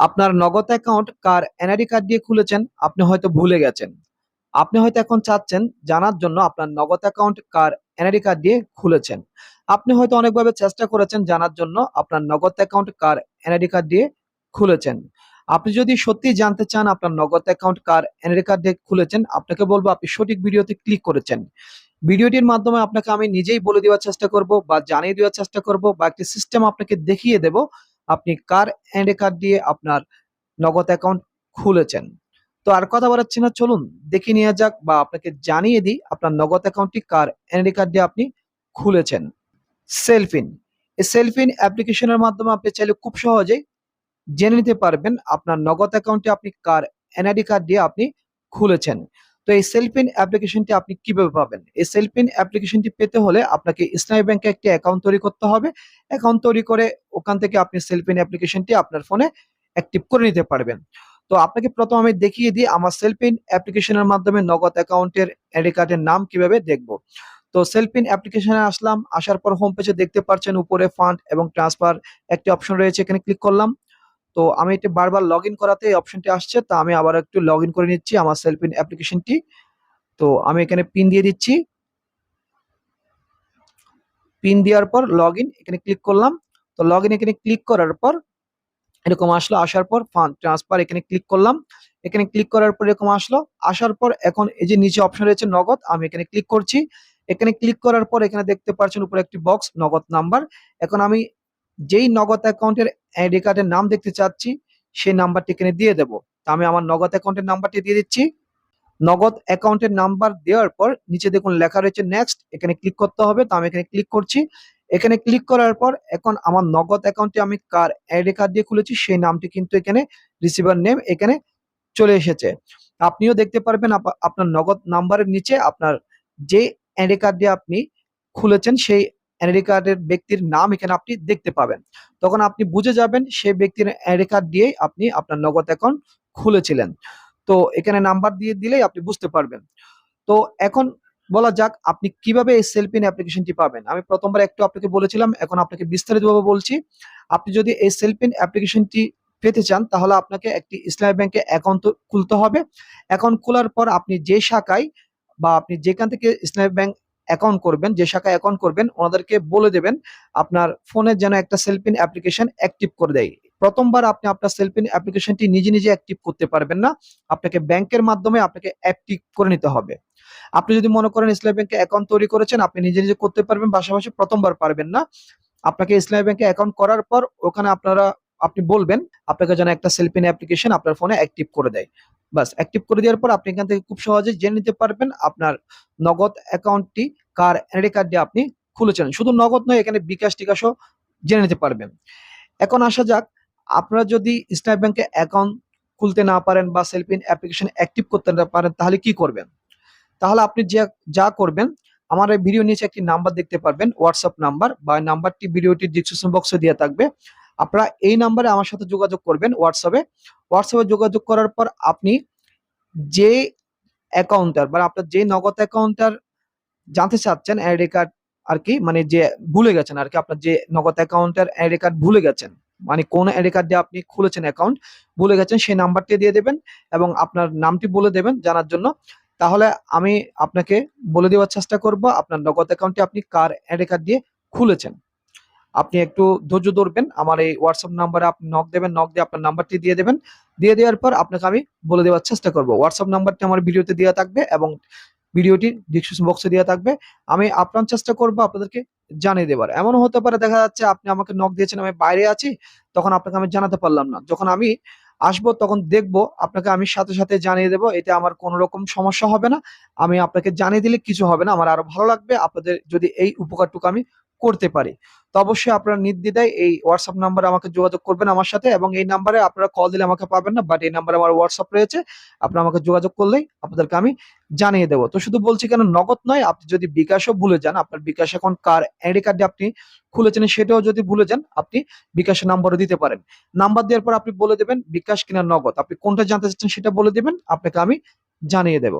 আপনার নগদ অ্যাকাউন্ট কার NID card দিয়ে খুলেছেন, আপনি হয়তো ভুলে গেছেন। আপনি হয়তো এখন চাচ্ছেন জানার জন্য আপনার নগদ অ্যাকাউন্ট কার এনআইডি কার্ড দিয়ে খুলেছেন। আপনি হয়তো অনেকভাবে চেষ্টা করেছেন জানার জন্য আপনার নগদ অ্যাকাউন্ট কার এনআইডি কার্ড দিয়ে খুলেছেন। আপনি যদি সত্যি জানতে চান আপনার নগদ অ্যাকাউন্ট কার এনআইডি কার্ড দিয়ে খুলেছেন, আপনাকে বলব আপনি সঠিক ভিডিওতে ক্লিক করেছেন। ভিডিওটির মাধ্যমে আপনাকে আমি নিজেই বলে দেওয়ার চেষ্টা করব বা জানিয়ে দেওয়ার চেষ্টা করব বা একটি সিস্টেম আপনাকে দেখিয়ে দেব আপনি কার এনআইডি কার্ড দিয়ে আপনার নগদ অ্যাকাউন্ট খুলেছেন? তো আর কথা বাড়াচ্ছি না, চলুন দেখে নিয়ে যাক বা আপনাকে জানিয়ে দিই আপনার নগদ অ্যাকাউন্টটি কার এনআইডি কার্ড দিয়ে আপনি খুলেছেন। সেলফিন এই সেলফিন অ্যাপ্লিকেশনের মাধ্যমে আপনি চাইলে খুব সহজেই জেনে নিতে পারবেন আপনার নগদ অ্যাকাউন্টে আপনি কার এনআইডি কার্ড দিয়ে আপনি খুলেছেন। তো এই সেলফিন অ্যাপ্লিকেশনটি আপনি কীভাবে পাবেন? এই সেলফিন অ্যাপ্লিকেশনটি পেতে হলে আপনাকে ইসলামী ব্যাংকে একটি অ্যাকাউন্ট তৈরি করতে হবে। অ্যাকাউন্ট তৈরি করে ওখান থেকে আপনি সেলফিন অ্যাপ্লিকেশনটি আপনার ফোনে অ্যাক্টিভ করে নিতে পারবেন। তো আপনাকে প্রথম আমি দেখিয়ে দিই আমার সেলফিন অ্যাপ্লিকেশনের মাধ্যমে নগদ অ্যাকাউন্টের এনআইডি কার্ডের নাম কীভাবে দেখব। তো সেলফিন অ্যাপ্লিকেশনে আসলাম, আসার পর হোম পেজে দেখতে পাচ্ছেন উপরে ফান্ড এবং ট্রান্সফার একটি অপশন রয়েছে, এখানে ক্লিক করলাম। তো আমি এটা বারবার লগ ইন করাতে এই অপশনটি আসছে, তা আমি আবার একটু লগ ইন করে নিচ্ছি আমার সেলফিন অ্যাপ্লিকেশনটি তো আমি এখানে পিন দিয়ে দিচ্ছি। পিন দেওয়ার পর লগ ইন এখানে ক্লিক করলাম। তো লগ ইন এখানে ক্লিক করার পর, এরকম আসলো, আসার পর ফান্ড ট্রান্সফার এখানে ক্লিক করলাম। এখানে ক্লিক করার পর এরকম আসলো, আসার পর এখন এই যে নিচে অপশন রয়েছে নগদ, আমি এখানে ক্লিক করছি। এখানে ক্লিক করার পর এখানে দেখতে পাচ্ছেন উপরে একটি বক্স নগদ নাম্বার এখন আমি যেই নগদ অ্যাকাউন্টের আইডি কার্ডের নাম দেখতে চাচ্ছি, সেই নাম্বারটি এখানে দিয়ে দেবো। তা আমি আমার নগদ অ্যাকাউন্টের নাম্বারটি দিয়ে দিচ্ছি। নগদ অ্যাকাউন্টের নাম্বার দেওয়ার পর নিচে দেখুন লেখা রয়েছে নেক্সট এখানে ক্লিক করতে হবে। তো আমি এখানে ক্লিক করছি। এখানে ক্লিক করার পর এখন আমার নগদ অ্যাকাউন্টে আমি কার আইডি কার্ড দিয়ে খুলেছি, সেই নামটি কিন্তু এখানে রিসিভার নেম এখানে চলে এসেছে। আপনিও দেখতে পারবেন আপ- আপনার নগদ নাম্বারের নিচে আপনার যে আইডি কার্ড দিয়ে আপনি খুলেছেন, সেই আইডি কার্ডের ব্যক্তির নাম এখানে আপনি দেখতে পাবেন। তখন আপনি বুঝে যাবেন সেই ব্যক্তির আইডি কার্ড দিয়েই আপনি আপনার নগদ অ্যাকাউন্ট খুলেছিলেন। তো এখানে নাম্বার দিয়ে দিলেই আপনি বুঝতে পারবেন। তো এখন বলা যাক আপনি কীভাবে এই সেলফিন অ্যাপ্লিকেশনটি পাবেন। আমি প্রথমবার একটু আপনাকে বলেছিলাম, এখন আপনাকে বিস্তারিতভাবে বলছি। আপনি যদি এই সেলফিন অ্যাপ্লিকেশনটি পেতে চান, তাহলে আপনাকে একটি ইসলামী ব্যাংকে অ্যাকাউন্ট খুলতে হবে। অ্যাকাউন্ট খোলার পর আপনি যে শাখায় বা আপনি যেখান থেকে ইসলামী ব্যাংক অ্যাকাউন্ট করবেন, যে শাখায় অ্যাকাউন্ট করবেন, ওনাদেরকে বলে দেবেন আপনার ফোনে যেন একটা সেলফিন অ্যাপ্লিকেশন অ্যাক্টিভ করে দেয়। প্রথমবার আপনি আপনার সেলফিন অ্যাপ্লিকেশনটি নিজে নিজে অ্যাক্টিভ করতে পারবেন না, আপনাকে ব্যাংকের মাধ্যমে আপনাকে অ্যাক্টিভ করে নিতে হবে। আপনি যদি মনে করেন ইসলামী ব্যাংকে অ্যাকাউন্ট তৈরি করেছেন, আপনি নিজে নিজে করতে পারবেন, পাশাপাশি প্রথমবার পারবেন না। আপনাকে ইসলামী ব্যাংকে অ্যাকাউন্ট করার পর ওখানে আপনারা আপনি বলবেন, আপনাকে যেন একটা সেলফিন অ্যাপ্লিকেশন আপনার ফোনে অ্যাক্টিভ করে দেয়। বাস অ্যাক্টিভ করে দেওয়ার পর আপনি এখান থেকে খুব সহজে জেনে নিতে পারবেন আপনার নগদ অ্যাকাউন্টটি কার এনআইডি কার্ড দিয়ে আপনি খুলেছেন। শুধু নগদ নয়, এখানে বিকাশ টিকাশও জেনে নিতে পারবেন। এখন আসা যাক, আপনারা যদি ইসলামী ব্যাংকে অ্যাকাউন্ট খুলতে না পারেন বা সেলফিন অ্যাপ্লিকেশন অ্যাক্টিভ করতে না পারেন, তাহলে কি করবেন? তাহলে আপনি যা যা করবেন, আমার এই ভিডিও নিচে একটি নাম্বার দেখতে পারবেন হোয়াটসঅ্যাপ নাম্বার বা নাম্বারটি ভিডিওটির ডিসক্রিপশন বক্সে দেওয়া থাকবে। আপনারা এই নাম্বারে আমার সাথে যোগাযোগ করবেন হোয়াটসঅ্যাপে হোয়াটসঅ্যাপে যোগাযোগ করার পর আপনি যে অ্যাকাউন্টার বা আপনার যে নগদ অ্যাকাউন্টার জানতে চাচ্ছেন, আইডি কার্ড আর কি মানে যে ভুলে গেছেন আর কি, আপনার যে নগদ অ্যাকাউন্টের, আইডি কার্ড ভুলে গেছেন মানে কোন আইডি কার্ড দিয়ে আপনি খুলেছেন অ্যাকাউন্ট, ভুলে গেছেন, সেই নাম্বারটি দিয়ে দেবেন এবং আপনার নামটি বলে দেবেন জানার জন্য। তাহলে আমি আপনাকে বলে দেওয়ার চেষ্টা করব, আপনার নগদ অ্যাকাউন্টে আপনি কার আইডি কার্ড দিয়ে খুলেছেন। আপনি একটু ধৈর্য ধরবেন। আমার এই হোয়াটসঅ্যাপ নাম্বারে আপনি নক দেবেন নক দিয়ে আপনার নাম্বারটি দিয়ে দেবেন। দিয়ে দেওয়ার পর আপনাকে আমি বলে দেওয়ার চেষ্টা করব। হোয়াটসঅ্যাপ নাম্বারটি আমার ভিডিওতে দেওয়া থাকবে এবং ভিডিওটি ডিসক্রিপশন বক্সে দেওয়া থাকবে। আমি আপ্রাণ চেষ্টা করব আপনাদেরকে জানিয়ে দেবার। এমনও হতে পারে দেখা যাচ্ছে আপনি আমাকে নক দিয়েছেন, আমি বাইরে আছি, তখন আপনাকে আমি জানাতে পারলাম না। যখন আমি আসব, তখন দেখব, আপনাকে আমি সাথে সাথে জানিয়ে দেবো, এটা আমার কোনো রকম সমস্যা হবে না। আমি আপনাকে জানিয়ে দিলে কিছু হবে না। আমার আরও ভালো লাগবে। আপনাদের যদি এই উপকারটুকু আমি করতে পারি। তো অবশ্যই আপনারা নির্দ্বিধায় এই হোয়াটসঅ্যাপ নাম্বারে আমাকে যোগাযোগ করবেন আমার সাথে এবং এই নাম্বারে আপনারা কল দিলে আমাকে পাবেন না বাট এই নাম্বারে আমার হোয়াটসঅ্যাপ রয়েছে। আপনারা আমাকে যোগাযোগ করলেই আপনাদেরকে আমি জানিয়ে দেবো। তো শুধু বলছি কেন, নগদ নয়, আপনি যদি বিকাশও ভুলে যান, আপনার বিকাশ এখন কার আইডি কার্ডে আপনি খুলেছেন সেটাও যদি ভুলে যান, আপনি বিকাশের নাম্বারও দিতে পারেন। নাম্বার দেওয়ার পর আপনি বলে দেবেন বিকাশ কিনা নগদ। আপনি কোনটা জানতে চাচ্ছেন সেটা বলে দেবেন, আপনাকে আমি জানিয়ে দেব।